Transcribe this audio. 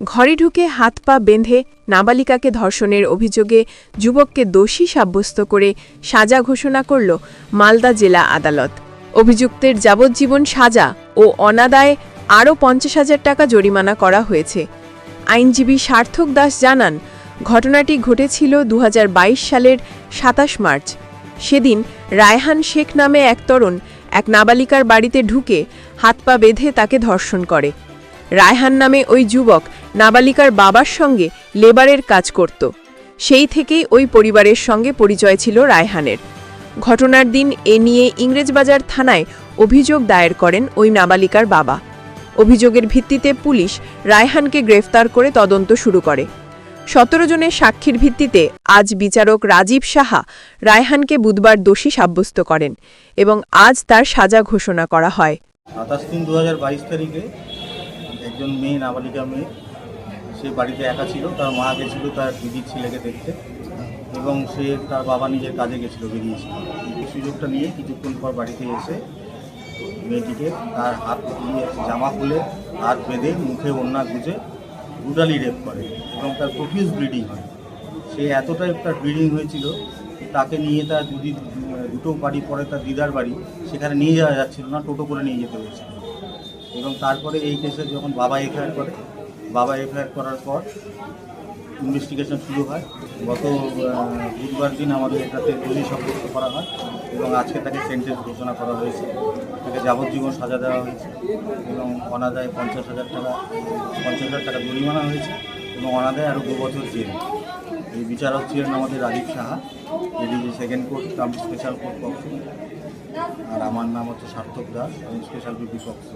ঘরে ঢুকে হাত পা বেঁধে নাবালিকাকে ধর্ষণের অভিযোগে যুবককে দোষী সাব্যস্ত করে সাজা ঘোষণা করল মালদা জেলা আদালত। অভিযুক্তের যাবজ্জীবন সাজা ও অনাদায় আরও পঞ্চাশ হাজার টাকা জরিমানা করা হয়েছে। আইনজীবী সার্থক দাস জানান, ঘটনাটি ঘটেছিল দু হাজার বাইশ সালের সাতাশ মার্চ। সেদিন রায়হান শেখ নামে এক তরুণ এক নাবালিকার বাড়িতে ঢুকে হাত পা বেঁধে তাকে ধর্ষণ করে। রায়হান নামে ওই যুবক নাবালিকার বাবার সঙ্গে লেবারের কাজ করত। সেই থেকেই ওই পরিবারের সঙ্গে পরিচয় ছিল রায়হানের। ঘটনার দিন এ নিয়ে ইংরেজবাজার থানায় অভিযোগ দায়ের করেন ওই নাবালিকার বাবা। অভিযোগের ভিত্তিতে পুলিশ রায়হানকে গ্রেফতার করে তদন্ত শুরু করে। সতেরো জনের সাক্ষীর ভিত্তিতে আজ বিচারক রাজীব সাহা রায়হানকে বুধবার দোষী সাব্যস্ত করেন এবং আজ তার সাজা ঘোষণা করা হয়। সাতাশ তিন দু তারিখে একজন মেয়ে, নাবালিকা মেয়ে সে বাড়িতে একা ছিল, তার মা গেছিল, তার দিদির ছেলেকে দেখতে। এবং সে তার বাবা নিজের কাজে গেছিল বেরিয়েছিল সুযোগটা নিয়ে কিছুক্ষণ পর বাড়িতে এসে মেয়েটিকে তার হাত দিয়ে জামা খুলে, হাত বেঁধে, মুখে ওন্না গুজে ব্রুটালি রেপ করে। এবং তার প্রফিউজ ব্লিডিং হয়। সে এতটাই তার ব্লিডিং হয়েছিল তাকে নিয়ে তার যদি দুটো বাড়ি, পরে তার দিদার বাড়ি, সেখানে নিয়ে যাওয়া যাচ্ছিল না, টোটো করে নিয়ে যেতে হয়েছিল। এবং তারপরে এই কেসে যখন বাবা এফআইআর করে বাবা এফআইআর করার পর ইনভেস্টিগেশন শুরু হয়। গত বুধবার দিন আমাদের এটাতে দোষী সাব্যস্ত করা হয় এবং আজকে তাকে সেন্টেন্স ঘোষণা করা হয়েছে। তাকে যাবজ্জীবন সাজা দেওয়া হয়েছে এবং অনাদায় পঞ্চাশ হাজার টাকা, পঞ্চাশ হাজার টাকা জরিমানা হয়েছে এবং অনাদায় আরও দু বছর জেল। এই বিচারক ছিলেন আমাদের রাজীব সাহা এদিকে second court cum special court পক্ষ আর আমার নাম হচ্ছে সার্থক দাস, আমি স্পেশাল বিপি পক্ষ